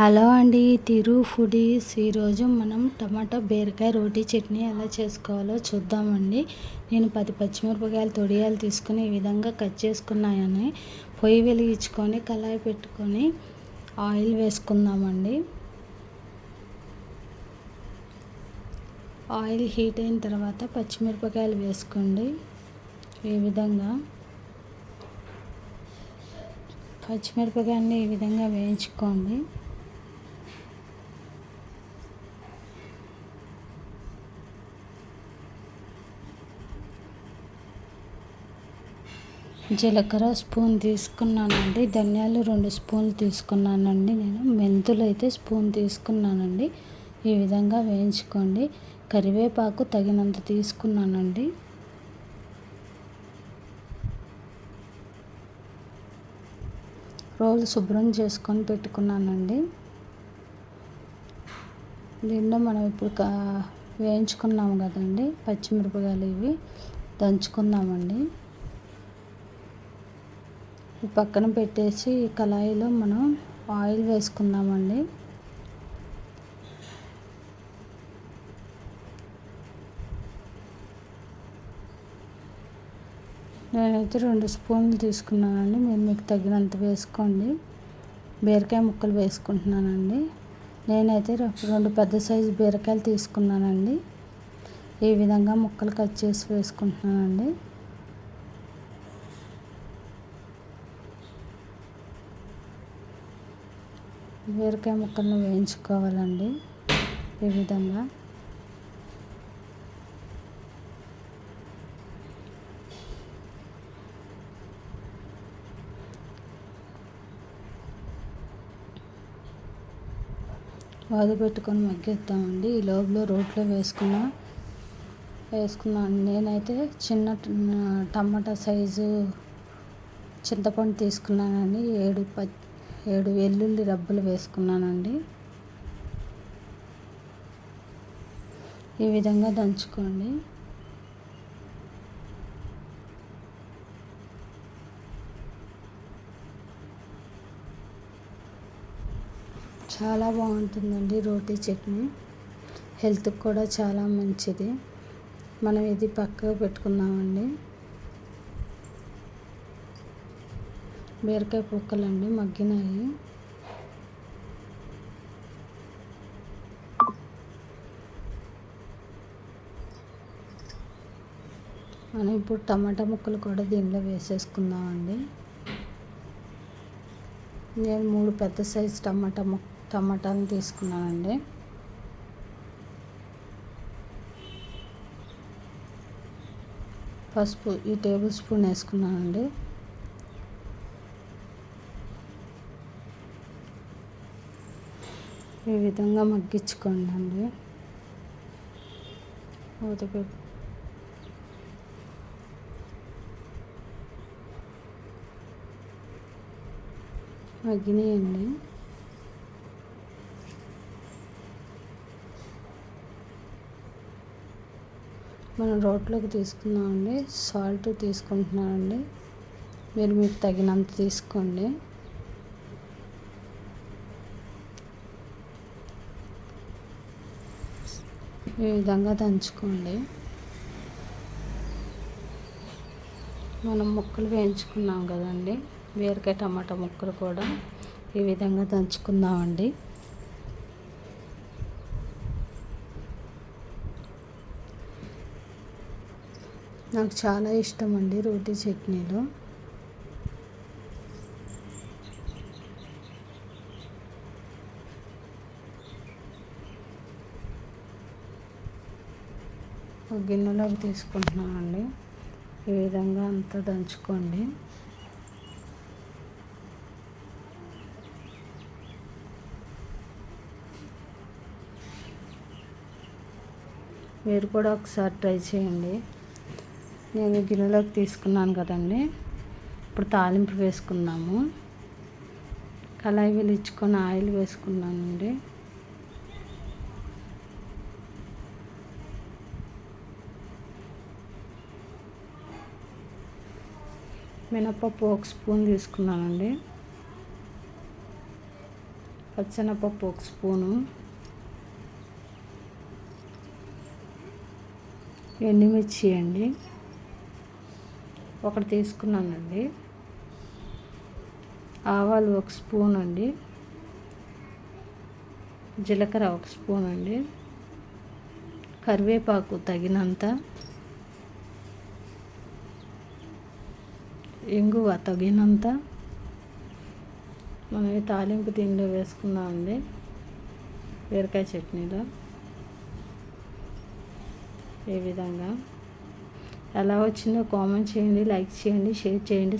Hello అండి తిరు foodies ఈరోజు మనం టమాటా బీరకాయ రోటీ చట్నీ ఎలా చేసుకోవాలో చూద్దామండి. నేను పది పచ్చిమిరపకాయలు తొడియాలు తీసుకుని ఈ విధంగా కట్ చేసుకున్నాయని పొయ్యి వెలిగించుకొని కళాయి పెట్టుకొని ఆయిల్ వేసుకుందామండి. ఆయిల్ హీట్ అయిన తర్వాత పచ్చిమిరపకాయలు వేసుకోండి. ఈ విధంగా పచ్చిమిరపకాయలని ఈ విధంగా వేయించుకోండి. జీలకర్ర స్పూన్ తీసుకున్నానండి ధనియాలు రెండు స్పూన్లు తీసుకున్నానండి నేను. మెంతులు అయితే స్పూన్ తీసుకున్నానండి. ఈ విధంగా వేయించుకోండి. కరివేపాకు తగినంత తీసుకున్నానండి. రోలు శుభ్రం చేసుకొని పెట్టుకున్నానండి. దీనిలో మనం ఇప్పుడు కా వేయించుకున్నాము కదండి పచ్చిమిరపకాయలు ఇవి. దంచుకుందామండి. పక్కన పెట్టేసి కళాయిలో మనం ఆయిల్ వేసుకుందామండి. నేనైతే రెండు స్పూన్లు తీసుకున్నానండి. మీరు మీకు తగినంత వేసుకోండి. బీరకాయ ముక్కలు వేసుకుంటున్నానండి. నేనైతే రెండు పెద్ద సైజు బీరకాయలు తీసుకున్నానండి. ఈ విధంగా ముక్కలు కట్ చేసి వేసుకుంటున్నానండి. బీరకాయ ముక్కలను వేయించుకోవాలండి. ఈ విధంగా. వాదు పెట్టుకొని మగ్గిద్దామండి. ఈ లోపల రోట్లో వేసుకున్న వేసుకున్నాను నేనైతే చిన్న టమాటా సైజు చింతపండు తీసుకున్నానండి. ఏడు ప ఏడు వెల్లుల్లి రబ్బలు వేసుకున్నానండి. ఈ విధంగా దంచుకోండి. చాలా బాగుంటుందండి రోటీ చట్నీ. హెల్త్కి కూడా చాలా మంచిది. మనం ఇది పక్కకు పెట్టుకున్నామండి బీరకాయ పొక్కలండి మగ్గినాయి. మనం ఇప్పుడు టమాటా ముక్కలు కూడా దీనిలో వేసేసుకుందామండి. నేను మూడు పెద్ద సైజు టమాటా ముక్క టమాటాలు తీసుకున్నానండి. పసుపు ఈ టేబుల్ స్పూన్ వేసుకున్నానండి. ఈ విధంగా మగ్గించుకోండి అండి మూతపెట్టి మగ్గినాయండి. మనం రోట్లోకి తీసుకున్నామండి సాల్ట్ తీసుకుంటున్నామండి మీరు మీకు తగినంత తీసుకోండి. ఈ విధంగా దంచుకోండి. మనం ముక్కలు వేయించుకున్నాం కదండి. బీరకాయ టమాటా ముక్కలు కూడా ఈ విధంగా దంచుకుందామండి. నాకు చాలా ఇష్టం అండి రోటీ చట్నీలు. ఒక గిన్నెలోకి తీసుకుంటున్నామండి ఈ విధంగా అంతా దంచుకోండి. మీరు కూడా ఒకసారి ట్రై చేయండి. నేను గిన్నెలోకి తీసుకున్నాను కదండి. ఇప్పుడు తాలింపు వేసుకున్నాము కళాయి ఇచ్చుకొని ఆయిల్ వేసుకున్నానండి. మినప్పప్పు ఒక స్పూన్ తీసుకున్నానండి. పచ్చెనపప్పు ఒక స్పూను. ఎండుమిర్చి అండి. ఒకటి తీసుకున్నానండి. ఆవాలు ఒక స్పూన్ అండి. జీలకర్ర ఒక స్పూన్ అండి. కరివేపాకు తగినంత. ఇంగువ తగినంత మనం తాలింపు దీనిలో వేసుకుందామండి. బీరకాయ చట్నీలో ఈ విధంగా ఎలా వచ్చిందో కామెంట్ చేయండి లైక్ చేయండి షేర్ చేయండి.